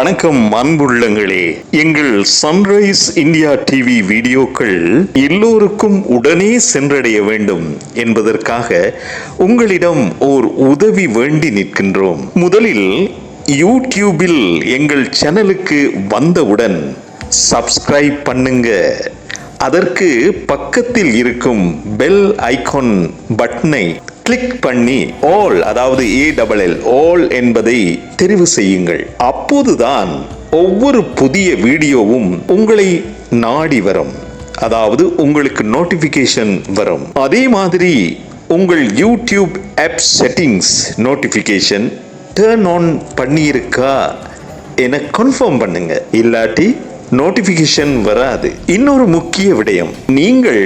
வணக்கம் அன்புள்ளங்களே எங்கள் சன்ரைஸ் இந்தியா டிவி வீடியோக்கள் எல்லோருக்கும் உடனே சென்றடைய வேண்டும் என்பதற்காக உங்களிடம் ஓர் உதவி வேண்டி நிற்கின்றோம். முதலில் யூடியூபில் எங்கள் சேனலுக்கு வந்தவுடன் சப்ஸ்கிரைப் பண்ணுங்க. அதற்கு பக்கத்தில் இருக்கும் பெல் ஐகான் பட்டனை கிளிக் பண்ணி ஆல் அதாவது ஏ டபுள் எல் ஆல் என்பதை தெரிவு செய்யுங்கள். அப்போதுதான் ஒவ்வொரு புதிய வீடியோவும் உங்களை நாடி வரும். அதாவது உங்களுக்கு நோட்டிபிகேஷன் வரும். அதே மாதிரி உங்கள் YouTube app settings notification turn on பண்ணியிருக்கா என கன்ஃபார்ம் பண்ணுங்க. இல்லாட்டி நோட்டிபிகேஷன் வராது. இன்னொரு முக்கிய விடயம் நீங்கள்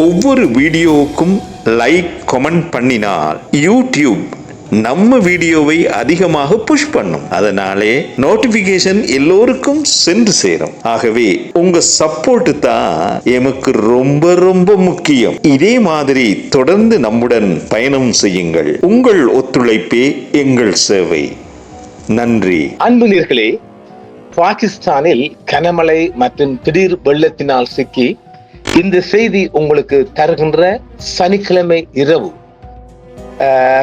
ஒவ்வொரு வீடியோவுக்கும் லைக் கமெண்ட் பண்ணினால் யூடியூப் நம்ம வீடியோவை அதிகமாக புஷ் பண்ணும். அதனாலே நோட்டிபிகேஷன் எல்லோருக்கும் சென்று சேரும். ஆகவே உங்க சப்போர்ட் தான் எமக்கு ரொம்ப ரொம்ப முக்கியம். இதே மாதிரி தொடர்ந்து நம்முடன் பயணம் செய்யுங்கள். உங்கள் ஒத்துழைப்பே எங்கள் சேவை. நன்றி. அன்பு நேர்களே பாகிஸ்தானில் கனமழை மற்றும் திடீர் வெள்ளத்தினால் சிக்கி இந்த செய்தி உங்களுக்கு தருகின்ற சனிக்கிழமை இரவு.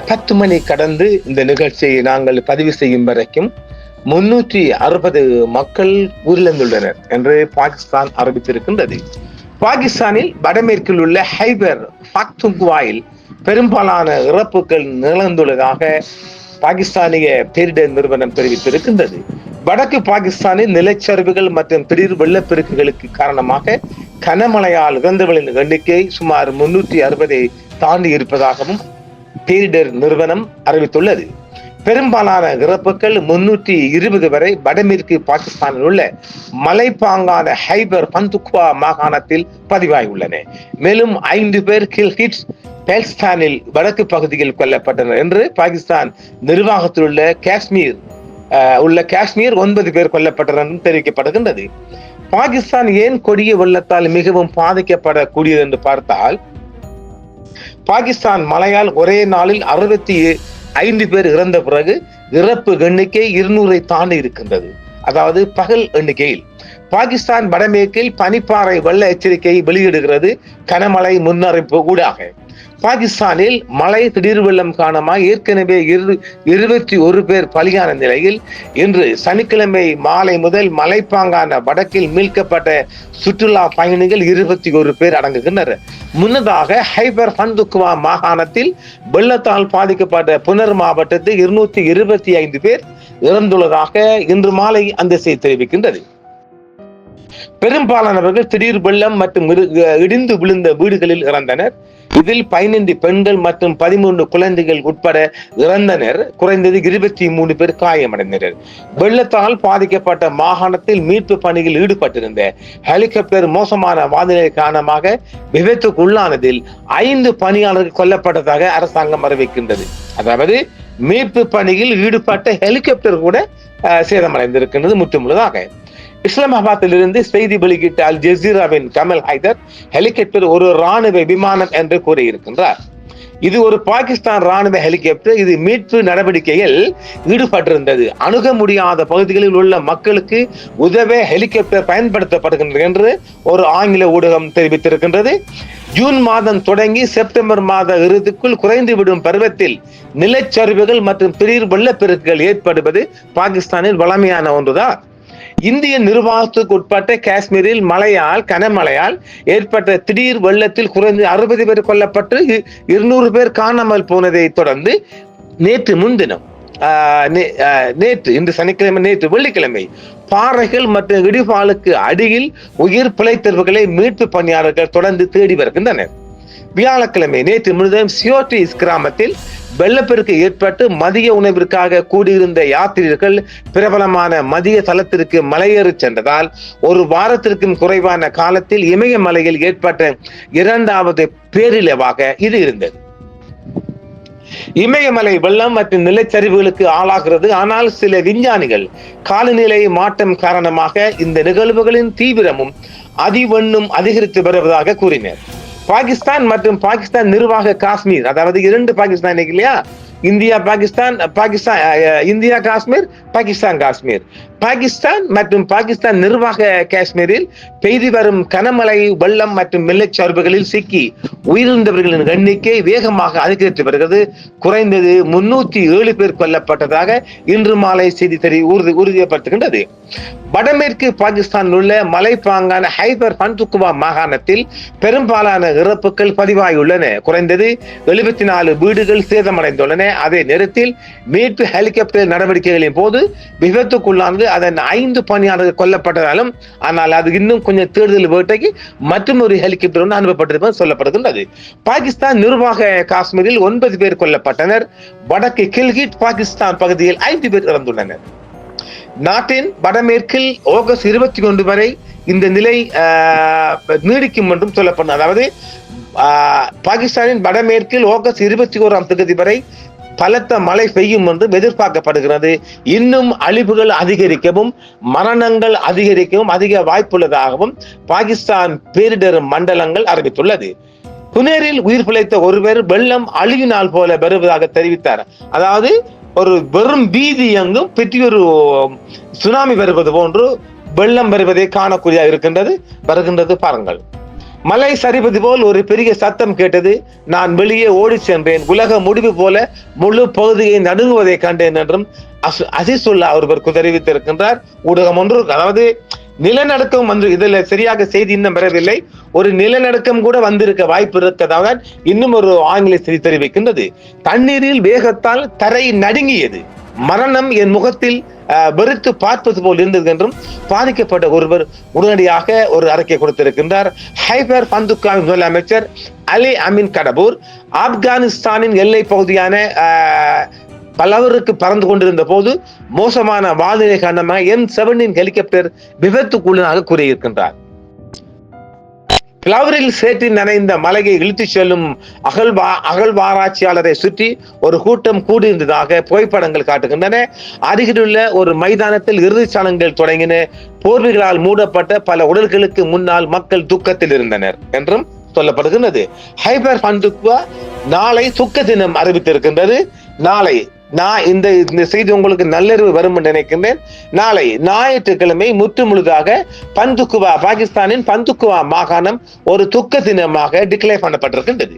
பத்து மணி கடந்து இந்த நிகழ்ச்சியை நாங்கள் பதிவு செய்யும் வரைக்கும் முன்னூற்றி அறுபது மக்கள் உயிரிழந்துள்ளனர் என்று பாகிஸ்தான் அறிவித்திருக்கின்றது. பாகிஸ்தானில் வடமேற்கில் உள்ள ஹைபர் பக்துங்வாயில் பெரும்பாலான இறப்புகள் நிகழ்ந்துள்ளதாக பாகிஸ்தானிய பேரிடர் நிறுவனம் தெரிவித்திருக்கின்றது. வடக்கு பாகிஸ்தானில் நிலச்சரிவுகள் மற்றும் திடீர் வெள்ளப்பெருக்குகளுக்கு காரணமாக கனமழையால் இறந்தவர்களின் எண்ணிக்கை சுமார் முன்னூற்றி அறுபதை தாண்டி இருப்பதாகவும் பேரிடர் நிறுவனம் அறிவித்துள்ளது. பெரும்பாலான இறப்புகள் முன்னூற்றி இருபது வரை வடமேற்கு பாகிஸ்தானில் உள்ள மலைப்பாங்கான ஹைபர் பந்துக்வா மாகாணத்தில் பதிவாகியுள்ளன. மேலும் ஐந்து பேர் கில்ஹிட்ஸ் பாகிஸ்தானில் வடக்கு பகுதியில் கொல்லப்பட்டனர் என்று பாகிஸ்தான் நிர்வாகத்தில் உள்ள காஷ்மீர் உள்ள காஷ்மீர் ஒன்பது பேர் கொல்லப்பட்டனர் தெரிவிக்கப்படுகின்றது. பாகிஸ்தான் ஏன் கொடிய வெள்ளத்தால் மிகவும் பாதிக்கப்படக்கூடியது என்று பார்த்தால் பாகிஸ்தான் மழையால் ஒரே நாளில் அறுபத்தி ஐந்து பேர் இறந்த பிறகு இறப்பு எண்ணிக்கை இருநூறை தாண்டி இருக்கின்றது. அதாவது பகல் எண்ணிக்கையில். பாகிஸ்தான் வடமேற்கில் பனிப்பாறை வெள்ள எச்சரிக்கையை வெளியிடுகிறது கனமழை முன்னறிப்பு ஊடாக. பாகிஸ்தானில் மழை திடீர் வெள்ளம் காரணமாக ஏற்கனவே இரு இருபத்தி ஒரு பேர் பலியான நிலையில். இன்று சனிக்கிழமை மாலை முதல் மலைப்பாங்கான வடக்கில் மீட்கப்பட்ட சுற்றுலா பயணிகள் இருபத்தி ஒரு பேர் அடங்குகின்றனர். முன்னதாக ஹைபர் பந்துக்குவா மாகாணத்தில் வெள்ளத்தால் பாதிக்கப்பட்ட புனர் மாவட்டத்தில் இருநூத்தி இருபத்தி ஐந்து பேர் இறந்துள்ளதாக இன்று மாலை அந்த செய்தி தெரிவிக்கின்றது. பெரும்பாலானவர்கள் திடீர் வெள்ளம் மற்றும் இடிந்து விழுந்த வீடுகளில் இறந்தனர். இதில் பதினைந்து பெண்கள் மற்றும் பதிமூன்று குழந்தைகள் உட்பட இறந்தனர். குறைந்தது இருபத்தி மூணு பேர் காயமடைந்தனர். வெள்ளத்தால் பாதிக்கப்பட்ட மாகாணத்தில் மீட்பு பணியில் ஈடுபட்டிருந்த ஹெலிகாப்டர் மோசமான வானிலை காரணமாக விபத்துக்கு உள்ளானதில் ஐந்து பணியாளர்கள் கொல்லப்பட்டதாக அரசாங்கம் அறிவிக்கின்றது. அதாவது மீட்பு பணியில் ஈடுபட்ட ஹெலிகாப்டர் கூட சேதமடைந்திருக்கின்றது முற்றுமுழுதாக. இஸ்லாமாபாத்திலிருந்து செய்தி வெளியிட்ட அல் ஜசீராவின் கமல் ஹைதர் ஹெலிகாப்டர் ஒரு ராணுவ விமானம் என்று கூறியிருக்கின்றார். இது ஒரு பாகிஸ்தான் ராணுவ ஹெலிகாப்டர். இது மீட்பு நடவடிக்கையில் ஈடுபட்டிருந்தது. அணுக முடியாத பகுதிகளில் உள்ள மக்களுக்கு உதவ ஹெலிகாப்டர் பயன்படுத்தப்படுகின்றது என்று ஒரு ஆங்கில ஊடகம் தெரிவித்திருக்கின்றது. ஜூன் மாதம் தொடங்கி செப்டம்பர் மாத இறுதிக்குள் குறைந்துவிடும் பருவத்தில் நிலச்சரிவுகள் மற்றும் திடீர் வெள்ளப்பெருக்குகள் ஏற்படுவது பாகிஸ்தானில் வளமையான ஒன்றுதான். இந்திய நிர்வாகத்துக்கு உட்பட்ட காஷ்மீரில் மழையால் கனமழையால் ஏற்பட்ட திடீர் வெள்ளத்தில் குறைந்து அறுபது பேர் கொல்லப்பட்டு இ- இருநூறு பேர் காணாமல் போனதை தொடர்ந்து நேற்று முன்தினம் நே- நேற்று இன்று சனிக்கிழமை நேற்று வெள்ளிக்கிழமை பாறைகள் மற்றும் இடிபாலுக்கு அடியில் உயிர் பிழைத்தவர்களை மீட்பு பணியாளர்கள் தொடர்ந்து தேடி வருகின்றனர். வியாழக்கிழமை நேற்று முழுதும் சியோட்டிஸ் கிராமத்தில் வெள்ளப்பெருக்கு ஏற்பட்டு மதிய உணவிற்காக கூடியிருந்த யாத்திரிகர்கள் பிரபலமான மதிய தலத்திற்கு மலையேறி சென்றதால் ஒரு வாரத்திற்கும் குறைவான காலத்தில் இமயமலையில் ஏற்பட்ட இரண்டாவது பேரிழவாக இது இருந்தது. இமயமலை வெள்ளம் மற்றும் நிலச்சரிவுகளுக்கு ஆளாகிறது. ஆனால் சில விஞ்ஞானிகள் காலநிலை மாற்றம் காரணமாக இந்த நிகழ்வுகளின் தீவிரமும் அதிவண்ணும் அதிகரித்து வருவதாக கூறினர். பாகிஸ்தான் மற்றும் பாகிஸ்தான் நிர்வாக காஷ்மீர். அதாவது இரண்டு பாகிஸ்தான் இருக்கு இல்லையா? India Pakistan Pakistan India Kashmir Pakistan Kashmir. Pakistan மற்றும் பாகிஸ்தான் நிர்வாக காஷ்மீரில் பெய்து வரும் கனமழை வெள்ளம் மற்றும் வெள்ளச்சார்புகளில் சிக்கி உயிரிழந்தவர்களின் எண்ணிக்கை வேகமாக அதிகரித்து வருகிறது. குறைந்தது முன்னூத்தி ஏழு பேர் கொல்லப்பட்டதாக இன்று மாலை செய்தி தெரி உறுதி உறுதிப்படுத்துகின்றது. வடமேற்கு பாகிஸ்தான் உள்ள மலைப்பாங்கான ஹைபர் பந்துக்குவா மாகாணத்தில் பெரும்பாலான இறப்புகள் பதிவாகியுள்ளன. குறைந்தது எழுபத்தி நாலு வீடுகள் சேதமடைந்துள்ளன. அதே நேரத்தில் மீட்பு ஹெலிகாப்டர் நடவடிக்கைகளின் போது விபத்துக்குள்ளானது அதன் ஐந்து பணியாளர்கள் கொல்லப்பட்டதாலும் ஆனால் அது இன்னும் கொஞ்சம் தேடுதல் வேட்டைக்கு மற்றும் ஒரு ஹெலிகாப்டர் ஒன்று அனுப்பப்பட்டிருப்பது சொல்லப்படுகின்றது. பாகிஸ்தான் நிர்வாக காஷ்மீரில் ஒன்பது பேர் கொல்லப்பட்டனர். வடக்கு கில்கிட் பாகிஸ்தான் பகுதியில் ஐந்து பேர் இறந்துள்ளனர். நாட்டின் வடமேற்கில் ஆகஸ்ட் இருபத்தி ஒன்று வரை இந்த நிலை நீடிக்கும் என்றும் சொல்லப்படும் அதாவது பாகிஸ்தானின் வடமேற்கில் ஆகஸ்ட் இருபத்தி ஓராம் தேதி வரை பலத்த மழை பெய்யும் என்றும் எதிர்பார்க்கப்படுகிறது. இன்னும் அழிவுகள் அதிகரிக்கவும் மரணங்கள் அதிகரிக்கவும் அதிக வாய்ப்புள்ளதாகவும் பாகிஸ்தான் பேரிடர் மண்டலங்கள் அறிவித்துள்ளது. புனேரில் உயிர் பிழைத்த ஒருவர் வெள்ளம் அழிவினால் போல வருவதாக தெரிவித்தார். அதாவது ஒரு வெறும் பீதி எங்கும் பெற்றியொரு சுனாமி வருவது போன்று வெள்ளம் வருவதை காணக்கூடிய இருக்கின்றது. வருகின்றது பாருங்கள். மலை சரிவது போல் ஒரு பெரிய சத்தம் கேட்டது. நான் வெளியே ஓடி சென்றேன். உலக முடிவு போல முழு பகுதியை நடுங்குவதை கண்டேன் என்றும் அசு- அசிசுல்லா ஒருவர் தெரிவித்திருக்கின்றார் ஊடகம் ஒன்று அதாவது நிலநடுக்கம் வந்து இதுல சரியாக செய்தி இன்னும் வரவில்லை. ஒரு நிலநடுக்கம் கூட வந்திருக்க வாய்ப்பு இருக்கதாக இன்னும் ஒரு ஆங்கில செய்தி தெரிவிக்கின்றது. தண்ணீரில் வேகத்தால் தரை நடுங்கியது. மரணம் என் முகத்தில் வெறுத்து பார்ப்பது போல் இருந்தது என்றும் பாதிக்கப்பட்ட ஒருவர் உடனடியாக ஒரு அறிக்கை கொடுத்திருக்கின்றார். ஹைபர் பந்துக்காவின் முதலமைச்சர் அலி அமீன் கடபூர் ஆப்கானிஸ்தானின் எல்லை பகுதியான பலவருக்கு பறந்து கொண்டிருந்த போது மோசமான வானிலை காரணமாக எம் செவனின் ஹெலிகாப்டர் விபத்துக்குள்ளாக கூறியிருக்கின்றார். பிளவரில் சேற்றில் நனைந்த மலையை இழுத்துச் செல்லும் அகழ்வா அகழ்வாராய்ச்சியாளரை சுற்றி ஒரு கூட்டம் கூடியிருந்ததாக புகைப்படங்கள் காட்டுகின்றன. அருகிலுள்ள ஒரு மைதானத்தில் இறுதிச் சடங்குகள் தொடங்கின போர்வைகளால் மூடப்பட்ட பல உடல்களுக்கு முன்னால் மக்கள் துக்கத்தில் இருந்தனர் என்றும் சொல்லப்படுகின்றது. ஹைபர் பந்துக்குவா நாளை துக்க தினம் அறிவித்திருக்கின்றது. நாளை நான் இந்த இந்த செய்தி உங்களுக்கு நல்லறிவு வரும் என்று நினைக்கின்றேன். நாளை ஞாயிற்றுக்கிழமை முற்று முழுதாக பந்துக்குவா பாகிஸ்தானின் பந்துக்குவா மாகாணம் ஒரு துக்க தினமாக டிக்ளேர் பண்ணப்பட்டிருக்கின்றது.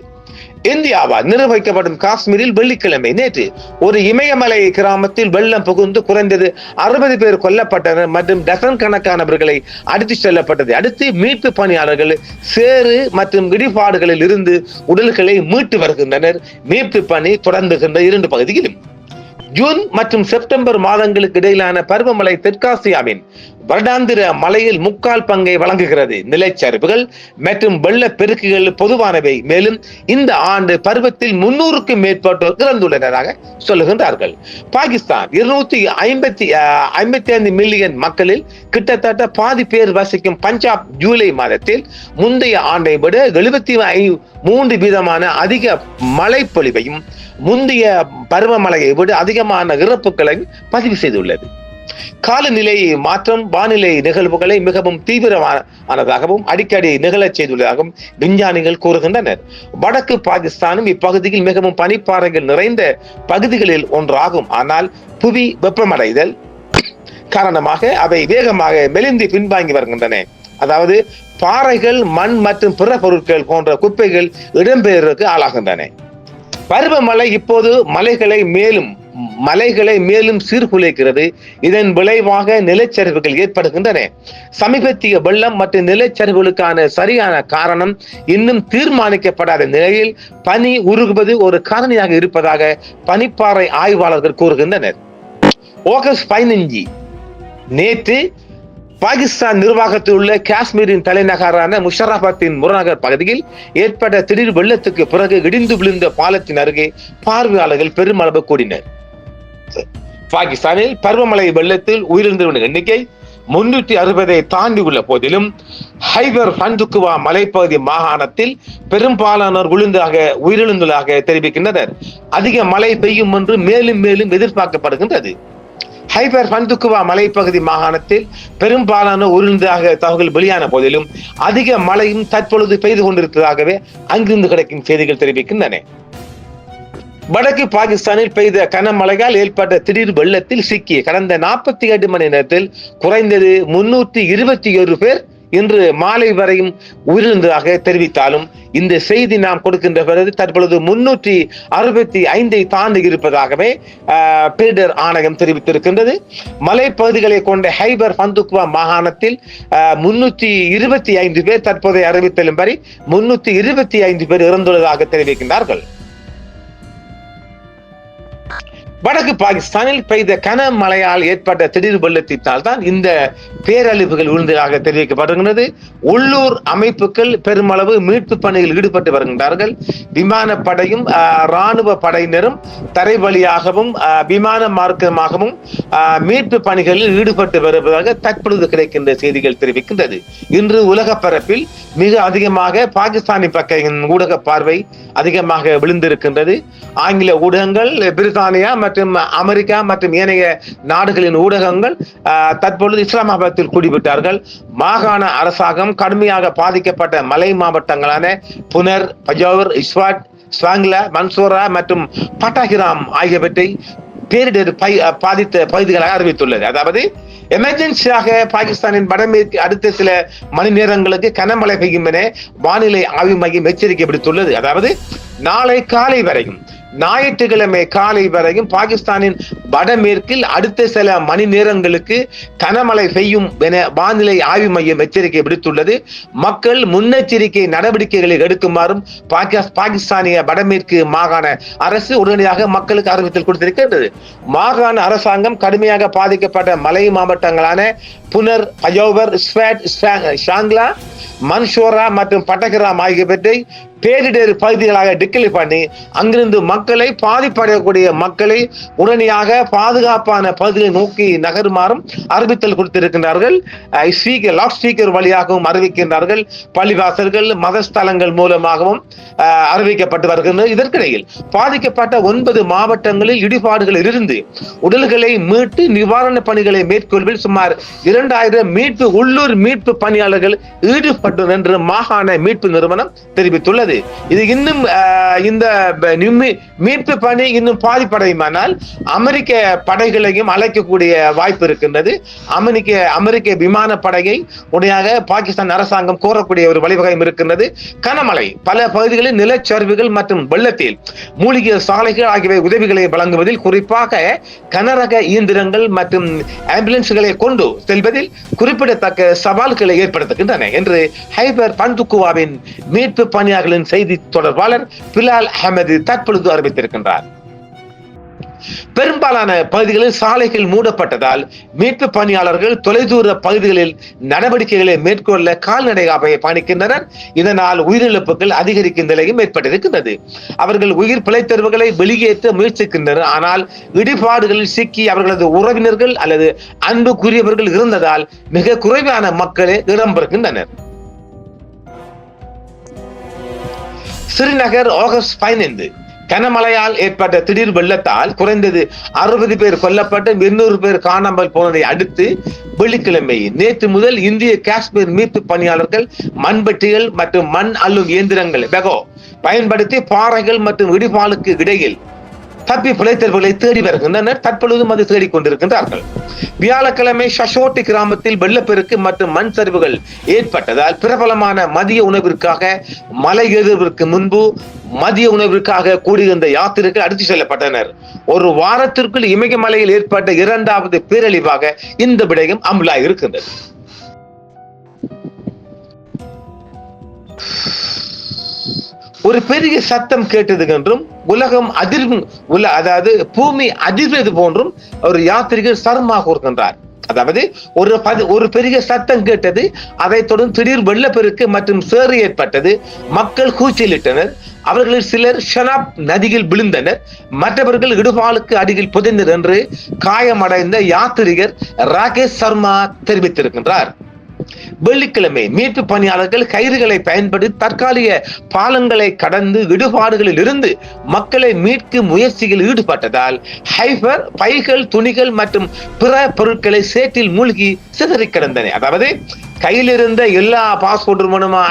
இந்தியாவால் நிர்வகிக்கப்படும் காஷ்மீரில் வெள்ளிக்கிழமை நேற்று ஒரு இமயமலை கிராமத்தில் வெள்ளம் புகுந்து குறைந்தது அறுபது பேர் கொல்லப்பட்டனர் மற்றும் டசன் கணக்கானவர்களை அடித்துச் செல்லப்பட்டதை. அடுத்து மீட்பு பணியாளர்கள் சேறு மற்றும் இடிபாடுகளில் இருந்து உடல்களை மீட்டு வருகின்றனர். மீட்பு பணி தொடர்ந்துகின்ற இரண்டு பகுதியிலும். ஜூன் மற்றும் செப்டம்பர் மாதங்களுக்கு இடையிலான பருவமழை தெற்காசியாவின் வருடாந்திர மழையில் முக்கால் பங்கை வழங்குகிறது. நிலச்சரிவுகள் மற்றும் வெள்ளப்பெருக்குகள் பொதுவானவை. மேலும் இந்த ஆண்டு பருவத்தில் முன்னூறுக்கும் மேற்பட்டோர் இறந்துள்ளனராக சொல்லுகின்றார்கள். பாகிஸ்தான் இருநூத்தி ஐம்பத்தி ஐம்பத்தி ஐந்து மில்லியன் மக்களில் கிட்டத்தட்ட பாதி பேர் வசிக்கும் பஞ்சாப் ஜூலை மாதத்தில் முந்தைய ஆண்டை விட எழுபத்தி மூன்று வீதமான அதிக மழை பொழிவையும் முந்தைய பருவமழையை விட அதிக அதிகமான இறப்புகளை பதிவு செய்துள்ளது. காலநிலை மாற்றம் வானிலை நிகழ்வுகளை மிகவும் தீவிரமானதாகவும் அடிக்கடி நிகழச் செய்துள்ளதாகவும் விஞ்ஞானிகள் கூறுகின்றனர். வடக்கு பாகிஸ்தானும் இப்பகுதியில் மிகவும் பனிப்பாறைகள் நிறைந்த பகுதிகளில் ஒன்றாகும். ஆனால் புவி வெப்பமடைதல் காரணமாக அவை வேகமாக மெலிந்து பின்வாங்கி வருகின்றன. அதாவது பாறைகள் மண் மற்றும் பிற பொருட்கள் போன்ற குப்பைகள் இடம்பெயர்வுக்கு ஆளாகின்றன. பருவமழை இப்போது மலைகளை மேலும் மலைகளை மேலும் சீர்குலைக்கிறது. இதன் விளைவாக நிலச்சரிவுகள் ஏற்படுகின்றன. சமீபத்திய வெள்ளம் மற்றும் நிலச்சரிவுகளுக்கான சரியான காரணம் இன்னும் தீர்மானிக்கப்படாத நிலையில் பனி உருகுவது ஒரு காரணியாக இருப்பதாக பனிப்பாறை ஆய்வாளர்கள் கூறுகின்றனர். ஆகஸ்ட் பதினஞ்சு நேற்று பாகிஸ்தான் நிர்வாகத்தில் உள்ள காஷ்மீரின் தலைநகரான முஷராபாத்தின் முரநகர் பகுதியில் ஏற்பட்ட திடீர் வெள்ளத்துக்கு பிறகு இடிந்து விழுந்த பாலத்தின் அருகே பார்வையாளர்கள் பெருமளவு கூடினர். பாகிஸ்தானில் பருவமழை வெள்ளத்தில் உயிரிழந்தவர்களின் எண்ணிக்கை முன்னூற்றி அறுபதை தாண்டி உள்ள போதிலும் ஹைபர் பந்துக்குவா மலைப்பகுதி மாகாணத்தில் பெரும்பாலானோர் விழுந்தாக உயிரிழந்துள்ளதாக தெரிவிக்கின்றனர். அதிக மழை பெய்யும் என்று மேலும் மேலும் எதிர்பார்க்கப்படுகின்றது. ஹைபர் பந்துக்குவா மலைப்பகுதி மாகாணத்தில் பெரும்பாலான உருந்தாக தகவல் வெளியான போதிலும் அதிக மழையும் தற்பொழுது பெய்து கொண்டிருப்பதாகவே அங்கிருந்து கிடைக்கும் செய்திகள் தெரிவிக்கின்றன. வடக்கு பாகிஸ்தானில் பெய்த கனமழையால் ஏற்பட்ட திடீர் வெள்ளத்தில் சிக்கி கடந்த நாற்பத்தி எட்டு மணி நேரத்தில் குறைந்தது முன்னூற்றி இருபத்தி ஒரு பேர் இன்று மாலை வரையும் உயிரிழந்ததாக தெரிவித்தாலும் இந்த செய்தி நாம் கொடுக்கின்ற பிறகு தற்பொழுது முன்னூற்றி அறுபத்தி ஐந்தை தாண்டி இருப்பதாகவே ஆஹ், பேரிடர் ஆணையம் தெரிவித்திருக்கின்றது. மலைப்பகுதிகளை கொண்ட ஹைபர் பந்துக்வா மாகாணத்தில் முன்னூற்றி இருபத்தி ஐந்து பேர் தற்போதைய அறிவித்தலின்படி முன்னூற்றி இருபத்தி ஐந்து பேர் இறந்துள்ளதாக தெரிவிக்கின்றார்கள். வடக்கு பாகிஸ்தானில் பெய்த கனமழையால் ஏற்பட்ட திடீர் வெள்ளத்தினால் தான் இந்த பேரழிவுகள் விழுந்ததாக தெரிவிக்கப்படுகின்றது. உள்ளூர் அமைப்புகள் பெருமளவு மீட்பு பணியில் ஈடுபட்டு வருகின்றார்கள். விமானப்படையும் இராணுவ படையினரும் தரை வழியாகவும் விமான மார்க்கமாகவும் மீட்பு பணிகளில் ஈடுபட்டு வருவதாக தற்பொழுது கிடைக்கின்ற செய்திகள் தெரிவிக்கின்றது. இன்று உலக பரப்பில் மிக அதிகமாக பாகிஸ்தானி பக்க ஊடக பார்வை அதிகமாக விழுந்திருக்கின்றது. ஆங்கில ஊடகங்கள் பிரித்தானியா மற்றும் அமெரிக்கா மற்றும் ஏனைய நாடுகளின் ஊடகங்கள் தற்பொழுது இஸ்லாமாபாத்தில் கூடிவிட்டார்கள் மாகாண அரசாங்கம் கடுமையாக பாதிக்கப்பட்ட மலை மாவட்டங்களான புனர் பஜோர் இஸ்வாட் ஸ்வாங்லா மன்சோரா மற்றும் பட்டாகிராம் ஆகியவற்றை பேரிடர் பை பாதித்த பகுதிகளாக அறிவித்துள்ளது. அதாவது எமர்ஜென்சியாக பாகிஸ்தானின் வடமேற்கு அடுத்த சில மணி நேரங்களுக்கு கனமழை பெய்யும் என வானிலை ஆய்வு மையம் எச்சரிக்கை விடுத்துள்ளது. அதாவது நாளை காலை வரையும் ஞாயிற்றுக்கிழமை காலை வரையும் பாகிஸ்தானின் வடமேற்கில் அடுத்த சில மணி நேரங்களுக்கு கனமழை பெய்யும் என வானிலை ஆய்வு மையம் எச்சரிக்கை விடுத்துள்ளது. மக்கள் முன்னெச்சரிக்கை நடவடிக்கைகளை எடுக்குமாறும் பாகிஸ்தானிய வடமேற்கு மாகாண அரசு உடனடியாக மக்களுக்கு அறிவித்தல் கொடுத்திருக்கின்றது. மாகாண அரசாங்கம் கடுமையாக பாதிக்கப்பட்ட மலை மாவட்டங்களான புனர் அயோவர் ஸ்வேட் ஷாங்லா மன்ஷோரா மற்றும் பட்டகிராம் ஆகியவற்றை பேரிடர் பகுதிகளாக டிக்ளேர் பண்ணி அங்கிருந்து மக்களை பாதிப்படையக்கூடிய மக்களை உடனடியாக பாதுகாப்பான பகுதிகளை நோக்கி நகருமாறும் அறிவித்தல் கொடுத்திருக்கின்றார்கள். ஸ்பீக்கர் லவுட் ஸ்பீக்கர் வழியாகவும் அறிவிக்கின்றார்கள். பள்ளிவாசல்கள் மதஸ்தலங்கள் மூலமாகவும் அறிவிக்கப்பட்டு வருகின்றது இதற்கிடையில் பாதிக்கப்பட்ட ஒன்பது மாவட்டங்களில் இடிபாடுகளில் இருந்து உடல்களை மீட்டு நிவாரண பணிகளை மேற்கொள்வில் சுமார் இரண்டாயிரம் மீட்பு உள்ளூர் மீட்பு பணியாளர்கள் ஈடுபட்டுள்ளனர் என்று மாகாண மீட்பு நிறுவனம் தெரிவித்துள்ளது. இது இன்னும் இந்த மீட்பு பணி இன்னும் பாதிப்படையுமானால் அமெரிக்க படைகளையும் அழைக்கக்கூடிய வாய்ப்பு இருக்கின்றது. அமெரிக்க அமெரிக்க விமானப்படையை உடையாக பாகிஸ்தான் அரசாங்கம் கோரக்கூடிய ஒரு வழிவகையும் இருக்கின்றது. கனமழை பல பகுதிகளில் நிலச்சரிவுகள் மற்றும் வெள்ளத்தில் மூலிகை சாலைகள் ஆகியவை உதவிகளை வழங்குவதில் குறிப்பாக கனரக இயந்திரங்கள் மற்றும் ஆம்புலன்ஸ்களை கொண்டு செல்வதில் குறிப்பிடத்தக்க சவால்களை ஏற்படுத்துகின்றன என்று ஹைபர் பந்துக்குவாவின் மீட்பு பணியாளர்களின் செய்தி தொடர்பாளர் பிலால் அகமது தற்பொழுது அறிவித்திருக்கின்றார். பெரும்பாலான பகுதிகளில் சாலைகள் மூடப்பட்டதால் மீட்பு பணியாளர்கள் தொலைதூர பகுதிகளில் நடவடிக்கைகளை மேற்கொள்ள கால்நடையாக பயணிக்கின்றனர். இதனால் உயிரிழப்புகள் அதிகரிக்கும் நிலையும் ஏற்பட்டிருக்கின்றது. அவர்கள் உயிர் பிழைத்தவர்களை வெளியேற்ற முயற்சிக்கின்றனர். ஆனால் இடிபாடுகளில் சிக்கி அவர்களது உறவினர்கள் அல்லது அன்புக்குரியவர்கள் இருந்ததால் மிக குறைவான மக்களே இடம்பெறுகின்றனர் ஸ்ரீநகர் ஆகஸ்ட் பதினைந்து. கனமழையால் ஏற்பட்ட திடீர் வெள்ளத்தால் குறைந்தது அறுபது பேர் கொல்லப்பட்டு இருநூறு பேர் காணாமல் போனதை அடுத்து வெள்ளிக்கிழமை நேற்று முதல் இந்திய காஷ்மீர் மீட்பு பணியாளர்கள் மண்பெட்டிகள் மற்றும் மண் அள்ளும் இயந்திரங்கள் பெகோ பயன்படுத்தி பாறைகள் மற்றும் இடிபாலுக்கு இடையில் தப்பி பிழைத்தவர்களை தேடி வருகின்றனர். தற்பொழுதும் அது தேடிக் கொண்டிருக்கின்றார்கள் வியாழக்கிழமை ஷஷோட்டி கிராமத்தில் வெள்ளப்பெருக்கு மற்றும் மண் சரிவுகள் ஏற்பட்டதால் பிரபலமான மதிய உணவிற்காக மலை ஏறுவதற்கு முன்பு மதிய உணவிற்காக கூடியிருந்த யாத்திரைகள் அடித்து செல்லப்பட்டனர். ஒரு வாரத்திற்குள் இமயமலையில் ஏற்பட்ட இரண்டாவது பேரழிவாக இந்த விடயம் அமலாக இருக்கின்றது ஒரு பெரிய சத்தம் கேட்டது என்றும் உலகம் அதிர்வு உள்ள அதாவது பூமி அதிர்வது போன்றும் ஒரு யாத்திரிகர் சர்மா கூறுகின்றார். அதாவது ஒரு பதி- ஒரு பெரிய சத்தம் கேட்டது அதைத் தொடர்ந்து திடீர் வெள்ளப்பெருக்கு மற்றும் சேறு ஏற்பட்டது மக்கள் கூச்சலிட்டனர். அவர்களில் சிலர் ஷனாப் நதியில் விழுந்தனர். மற்றவர்கள் இடுபாலுக்கு அடியில் புதைந்தனர் என்று காயமடைந்த யாத்திரிகர் ராகேஷ் சர்மா தெரிவித்திருக்கின்றார். வெள்ளிக்கிழமை மீட்பு பணியாளர்கள் கயிறுகளை பயன்படுத்தி தற்காலிக பாலங்களை கடந்து இடுபாடுகளில் இருந்து மக்களை மீட்கும் முயற்சியில் ஈடுபட்டதால் ஹைபர் பைகள் துணிகள் மற்றும் பிற பொருட்களை சேற்றில் மூழ்கி சிதறி கிடந்தன. அதாவது கையில் இருந்த எல்லா பாஸ்போர்ட் வேணுமா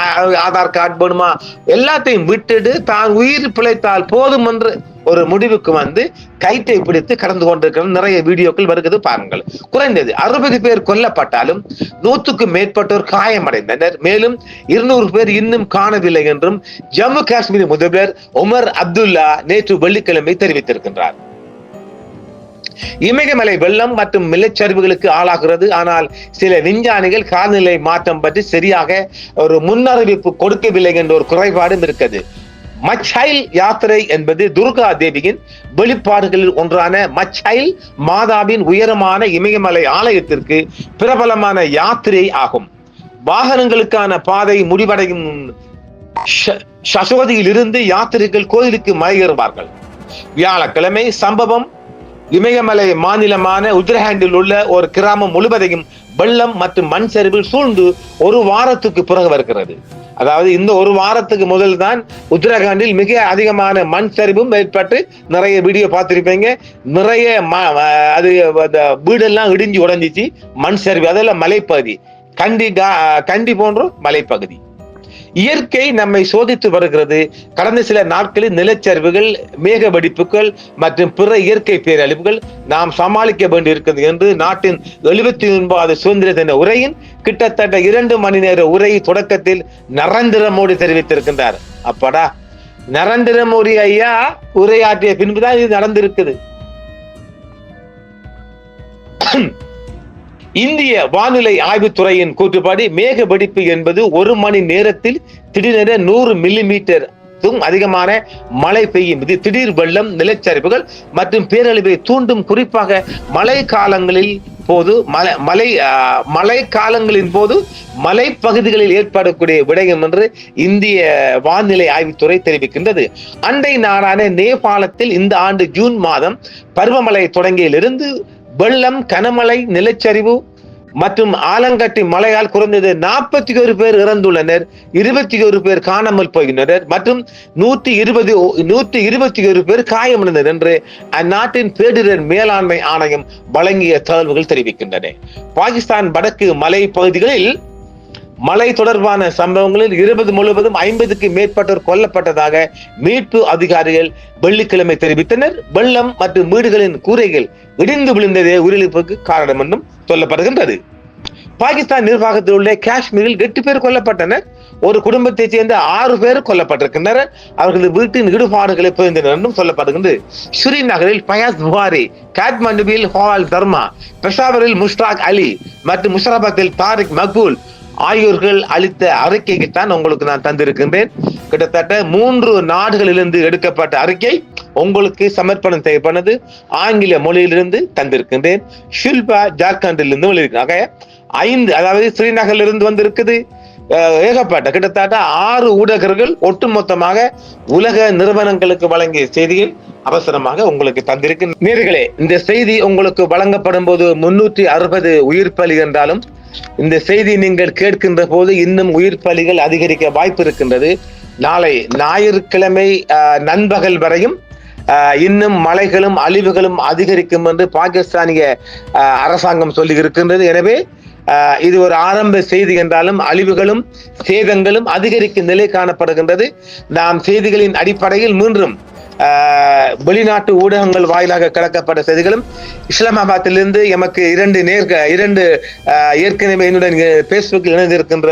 ஆதார் கார்டு வேணுமா எல்லாத்தையும் விட்டுட்டு தான் உயிர் பிழைத்தால் போதும் என்று ஒரு முடிவுக்கு வந்து கைத்தை பிடித்து கடந்து கொண்டிருக்கிற நிறைய வீடியோக்கள் வருகிறது பாருங்கள். குறைந்தது அறுபது பேர் கொல்லப்பட்டாலும் நூற்றுக்கும் மேற்பட்டோர் காயமடைந்தனர். மேலும் இருநூறு பேர் இன்னும் காணவில்லை என்றும் ஜம்மு காஷ்மீர் முதல்வர் உமர் அப்துல்லா நேற்று வெள்ளிக்கிழமை தெரிவித்திருக்கின்றார். இமயமலை வெள்ளம் மற்றும் நிலச்சரிவுகளுக்கு ஆளாகிறது. ஆனால் சில விஞ்ஞானிகள் காலநிலை மாற்றம் பற்றி சரியாக ஒரு முன்னறிவிப்பு கொடுக்கவில்லை என்ற ஒரு குறைபாடும் இருக்குது மச்சைல் யாத்திரை என்பது துர்கா தேவியின் வெளிப்பாடுகளில் ஒன்றான மச்சைல் மாதாவின் உயரமான இமயமலை ஆலயத்திற்கு பிரபலமான யாத்திரை ஆகும். வாகனங்களுக்கான பாதை முடிவடையும் ஷ- யாத்திரைகள் இருந்து கோயிலுக்கு மலையேறுவார்கள். வியாழக்கிழமை சம்பவம் இமயமலை மாநிலமான உத்தரகாண்டில் உள்ள ஒரு கிராமம் முழுவதையும் வெள்ளம் மற்றும் மண் சரிவில் சூழ்ந்து ஒரு வாரத்துக்கு பிறகு வருகிறது. அதாவது இந்த ஒரு வாரத்துக்கு முதல் தான் உத்தரகாண்டில் மிக அதிகமான மண் சரிவும் ஏற்பட்டு நிறைய வீடியோ பார்த்துருப்பீங்க. நிறைய ம- அது வீடெல்லாம் இடிஞ்சு உடைஞ்சிச்சு. மண் சரிவு அதெல்லாம் மலைப்பகுதி. கண்டி கா- கண்டி போன்ற மலைப்பகுதி. இயற்கை நம்மை சோதித்து வருகிறது. கடந்த சில நாட்களில் நிலச்சரிவுகள் மேக வெடிப்புகள் மற்றும் பிற இயற்கை பேரழிவுகள் நாம் சமாளிக்க வேண்டியிருக்கிறது என்று நாட்டின் எழுபத்தி ஒன்பது சுதந்திர தின உரையின் கிட்டத்தட்ட இரண்டு மணி நேர உரை தொடக்கத்தில் நரேந்திர மோடி தெரிவித்திருக்கின்றார். அப்படா நரேந்திர மோடி ஐயா உரையாற்றிய பின்புதான் இது நடந்திருக்குது. இந்திய வானிலை ஆய்வுத்துறையின் கூற்றுப்படி மேக வெடிப்பு என்பது ஒரு மணி நேரத்தில் திடீரென நூறு மில்லி மீட்டர் அதிகமான மழை பெய்யும். இது திடீர் வெள்ளம் நிலச்சரிவுகள் மற்றும் பேரழிவை தூண்டும் குறிப்பாக மழை காலங்களில் போது மலை மலை மழை காலங்களின் போது மலை பகுதிகளில் ஏற்படக்கூடிய விடயம் என்று இந்திய வானிலை ஆய்வுத்துறை தெரிவிக்கின்றது. அண்டை நாடான நேபாளத்தில் இந்த ஆண்டு ஜூன் மாதம் பருவமழை தொடங்கியிலிருந்து வெள்ளம் கனமழை நிலச்சரிவு மற்றும் ஆலங்கட்டி மழையால் குறைந்தது நாற்பத்தி ஒரு பேர் இறந்துள்ளனர் இருபத்தி ஒரு பேர் காணாமல் போகின்றனர் மற்றும் நூத்தி இருபது நூத்தி இருபத்தி ஒரு பேர் காயமடைந்தனர் என்று அந்நாட்டின் பேரிடர் மேலாண்மை ஆணையம் வழங்கிய தகவல்கள் தெரிவிக்கின்றன. பாகிஸ்தான் வடக்கு மலை பகுதிகளில் மழை தொடர்பான சம்பவங்களில் இருபது முழுவதும் ஐம்பதுக்கு மேற்பட்டோர் கொல்லப்பட்டதாக மீட்பு அதிகாரிகள் வெள்ளிக்கிழமை தெரிவித்தனர். வெள்ளம் மற்றும் வீடுகளின் கூரைகள் இடிந்து விழுந்ததே உயிரிழப்புக்கு காரணம் என்றும் சொல்லப்படுகின்றது. பாகிஸ்தான் நிர்வாகத்தில் உள்ள காஷ்மீரில் எட்டு பேர் கொல்லப்பட்டனர். ஒரு குடும்பத்தைச் சேர்ந்த ஆறு பேர் கொல்லப்பட்டிருக்கின்றனர். அவர்களது வீட்டின் இடுபாடுகளை புரிந்தனர் என்றும் சொல்லப்படுகின்றது. ஸ்ரீநகரில் பயாஸ் புகாரி காட்மண்டுவில் ஹோவால் தர்மா பெஷாவரில் முஷ்டாக் அலி மற்றும் முஷராபாத்தில் தாரிக் மக்பூல் ஆகியோர்கள் அளித்த அறிக்கைக்கு தான் உங்களுக்கு நான் தந்திருக்கின்றேன். கிட்டத்தட்ட மூன்று நாடுகளிலிருந்து எடுக்கப்பட்ட அறிக்கை உங்களுக்கு சமர்ப்பணம் செய்யப்பட்டது. ஆங்கில மொழியிலிருந்து தந்திருக்கின்றேன். ஷில்பா ஜார்க்கண்டிலிருந்து வெளியிருக்காங்க ஐந்து அதாவது ஸ்ரீநகர்லிருந்து வந்திருக்குது. ஏகப்பட்ட கிட்டத்தட்ட ஆறு ஊடகர்கள் ஒட்டுமொத்தமாக உலக நிறுவனங்களுக்கு வழங்கிய செய்தியில் அவசரமாக உங்களுக்கு தந்திருக்கு நேர்களே இந்த செய்தி உங்களுக்கு வழங்கப்படும் போது முன்னூற்றி அறுபது உயிர் பலி என்றாலும் இந்த செய்தி நீங்கள் கேட்கின்ற போது இன்னும் உயிர் பலிகள் அதிகரிக்க வாய்ப்பு இருக்கின்றது. நாளை ஞாயிற்றுக்கிழமை நண்பகல் வரையும் அஹ், இன்னும் மலைகளும் அழிவுகளும் அதிகரிக்கும் என்று பாகிஸ்தானிய அஹ், அரசாங்கம் சொல்லி இருக்கின்றது எனவே இது ஒரு ஆரம்ப செய்தி என்றாலும் அழிவுகளும் சேதங்களும் அதிகரிக்கும் நிலை காணப்படுகின்றது. நாம் செய்திகளின் அடிப்படையில் மீண்டும் வெளிநாட்டு ஊடகங்கள் வாயிலாக கலக்கப்பட்ட செய்திகளும் இஸ்லாமாபாத்திலிருந்து எமக்கு இரண்டு நேர்க இரண்டு ஏற்கனவே என்னுடன் பேஸ்புக்கில் இணைந்திருக்கின்ற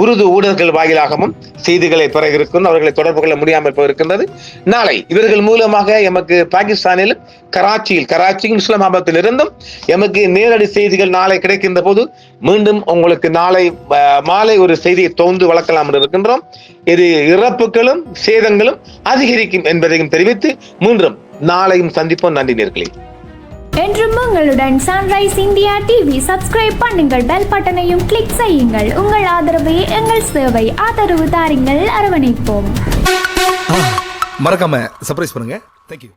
உருது ஊடகங்கள் வாயிலாகவும் செய்திகளை பெற இருக்கும் அவர்களை தொடர்பு கொள்ள முடியாமல் போயிருக்கின்றது. நாளை இவர்கள் மூலமாக எமக்கு பாகிஸ்தானிலும் கராச்சியில் கராச்சியும் இஸ்லாமாபாத்தில் இருந்தும் எமக்கு நேரடி செய்திகள் நாளை கிடைக்கின்ற போது மீண்டும் உங்களுக்கு நாளை மாலை ஒரு செய்தியை தோந்து வளர்க்கலாம் என்று இருக்கின்றோம். இது இறப்புகளும் சேதங்களும் அதிகரிக்கும் என்பதையும் தெரிவித்து மீண்டும் நாளையும் சந்திப்போம். நன்றி நேர்களே. என்றும் உங்களுடன் சன்ரைஸ் இந்தியா டிவி சப்ஸ்கிரைப் பண்ணுங்கள் பெல் பட்டனையும் கிளிக் செய்யுங்கள். உங்கள் ஆதரவே எங்கள் சேவை ஆதரவு தாருங்கள். அரவணைப்போம். மறக்காம சர்ப்ரைஸ் பண்ணுங்க. தேங்க்யூ